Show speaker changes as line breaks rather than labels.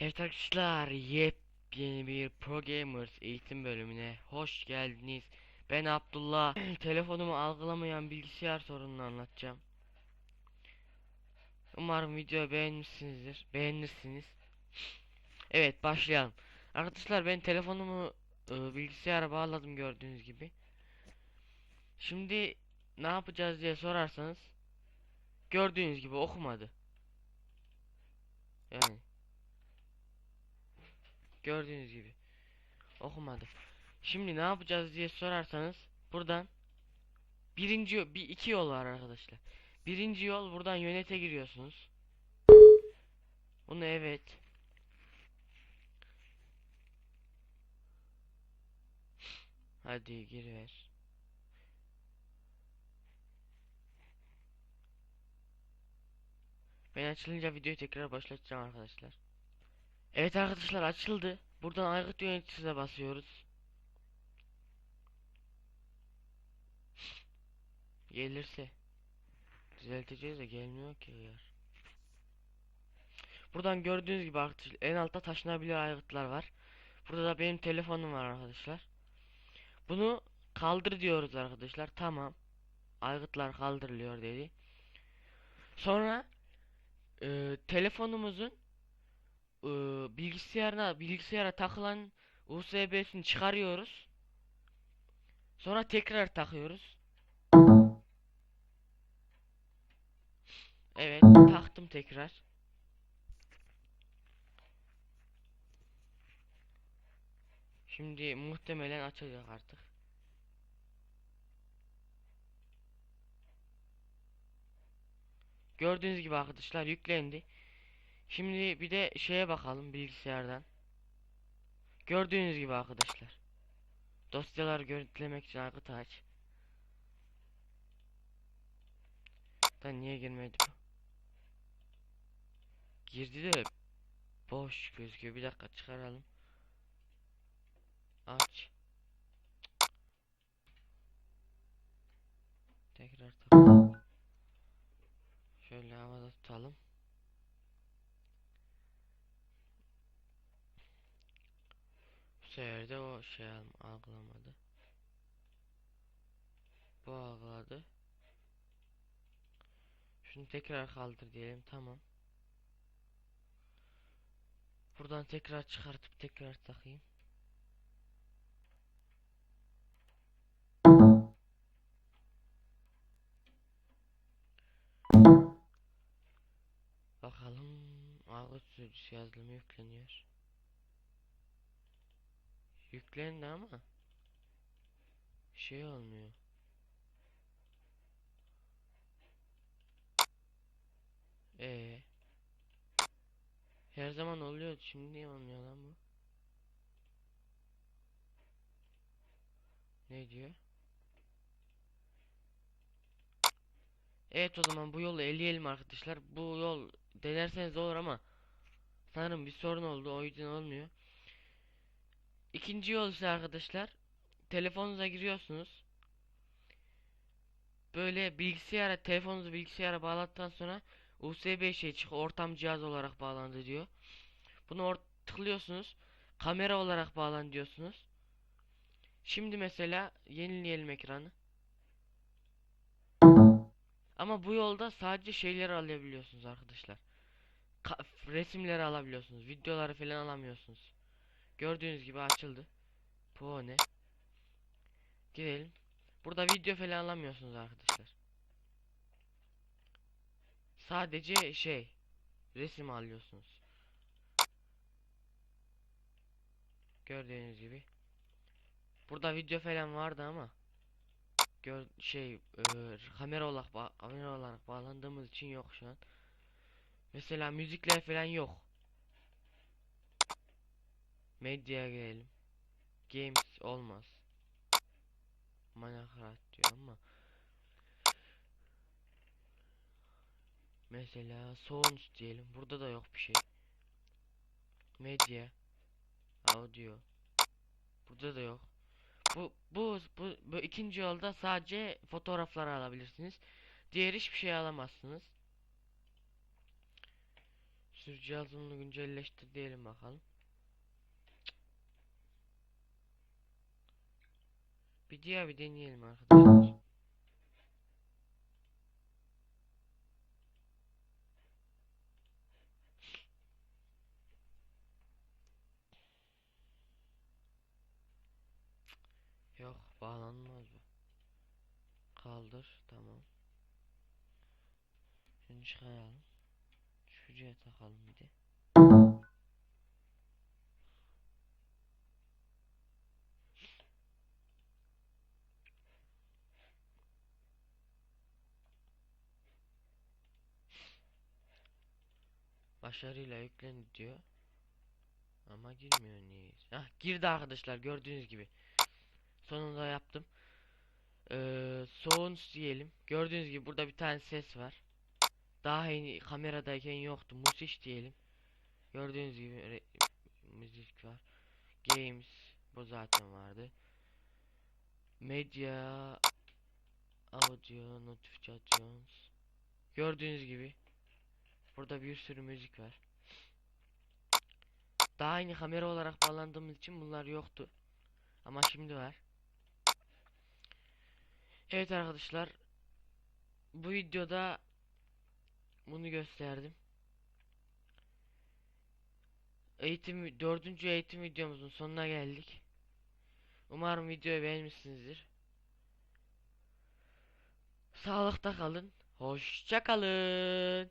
Evet arkadaşlar yepyeni bir Pro Gamers eğitim bölümüne hoş geldiniz. Ben Abdullah. Telefonumu algılamayan bilgisayar sorununu anlatacağım. Umarım videoyu beğenmişsinizdir. Beğenirsiniz. Evet başlayalım. Arkadaşlar ben telefonumu e, bilgisayara bağladım gördüğünüz gibi. Şimdi ne yapacağız diye sorarsanız gördüğünüz gibi okumadı. Yani Gördüğünüz gibi. Okumadı. Şimdi ne yapacağız diye sorarsanız buradan birinci bir iki yol var arkadaşlar. Birinci yol buradan yönete giriyorsunuz. Bunu evet. Hadi giriver. Ben açılınca videoyu tekrar başlatacağım arkadaşlar. Evet arkadaşlar açıldı. Buradan aygıt yöneticisine basıyoruz. Gelirse düzelteceğiz de gelmiyor ki yer. Buradan gördüğünüz gibi arkadaşlar en altta taşınabilir aygıtlar var. Burada da benim telefonum var arkadaşlar. Bunu kaldır diyoruz arkadaşlar. Tamam. Aygıtlar kaldırılıyor dedi. Sonra e, telefonumuzun e, bilgisayarına bilgisayara takılan USB'sini çıkarıyoruz. Sonra tekrar takıyoruz. Evet, taktım tekrar. Şimdi muhtemelen açacak artık. Gördüğünüz gibi arkadaşlar yüklendi. Şimdi bir de şeye bakalım bilgisayardan. Gördüğünüz gibi arkadaşlar. Dosyalar görüntülemek için aygıt aç. Da niye girmedi bu? Girdi de boş gözüküyor. Bir dakika çıkaralım. Aç. Tekrar takalım. Şöyle havada tutalım. Sefer o şey al- algılamadı. Bu algıladı. Şunu tekrar kaldır diyelim tamam. Buradan tekrar çıkartıp tekrar takayım. Bakalım algı sürücüsü yazılımı yükleniyor. Yüklendi ama şey olmuyor. Ee, her zaman oluyor. Şimdi niye olmuyor lan bu? Ne diyor? Evet o zaman bu yolu eleyelim arkadaşlar. Bu yol denerseniz olur ama sanırım bir sorun oldu. O yüzden olmuyor. İkinci yol ise arkadaşlar telefonunuza giriyorsunuz. Böyle bilgisayara telefonunuzu bilgisayara bağlattıktan sonra USB şey çıkıyor ortam cihaz olarak bağlandı diyor. Bunu or tıklıyorsunuz. Kamera olarak bağlan diyorsunuz. Şimdi mesela yenileyelim ekranı. Ama bu yolda sadece şeyleri alabiliyorsunuz arkadaşlar. Ka- resimleri alabiliyorsunuz. Videoları falan alamıyorsunuz. Gördüğünüz gibi açıldı. Bu ne? Gidelim. Burada video falan alamıyorsunuz arkadaşlar. Sadece şey resim alıyorsunuz. Gördüğünüz gibi. Burada video falan vardı ama gör şey e, kamera olarak kamera olarak bağlandığımız için yok şu an. Mesela müzikler falan yok. Medyaya gelelim. Games olmaz. Minecraft diyor ama Mesela Sounds diyelim. Burada da yok bir şey. Medya. Audio. Burada da yok. Bu bu bu, bu ikinci yolda sadece fotoğrafları alabilirsiniz. Diğer hiçbir şey alamazsınız. Sür cihazını güncelleştir diyelim bakalım. Bir diğer bir deneyelim arkadaşlar. Yok bağlanmaz bu. Kaldır tamam. Şunu çıkaralım. Şuraya takalım bir de. Başarıyla yüklendi diyor. Ama girmiyor niye? Hah girdi arkadaşlar gördüğünüz gibi. Sonunda yaptım. Ee, soğuns diyelim. Gördüğünüz gibi burada bir tane ses var. Daha yeni kameradayken yoktu. Musiş diyelim. Gördüğünüz gibi müzik var. Games bu zaten vardı. Medya audio notifications. Gördüğünüz gibi burada bir sürü müzik var. Daha yeni kamera olarak bağlandığımız için bunlar yoktu. Ama şimdi var. Evet arkadaşlar. Bu videoda bunu gösterdim. Eğitim dördüncü eğitim videomuzun sonuna geldik. Umarım videoyu beğenmişsinizdir. Sağlıkta kalın. Hoşça kalın.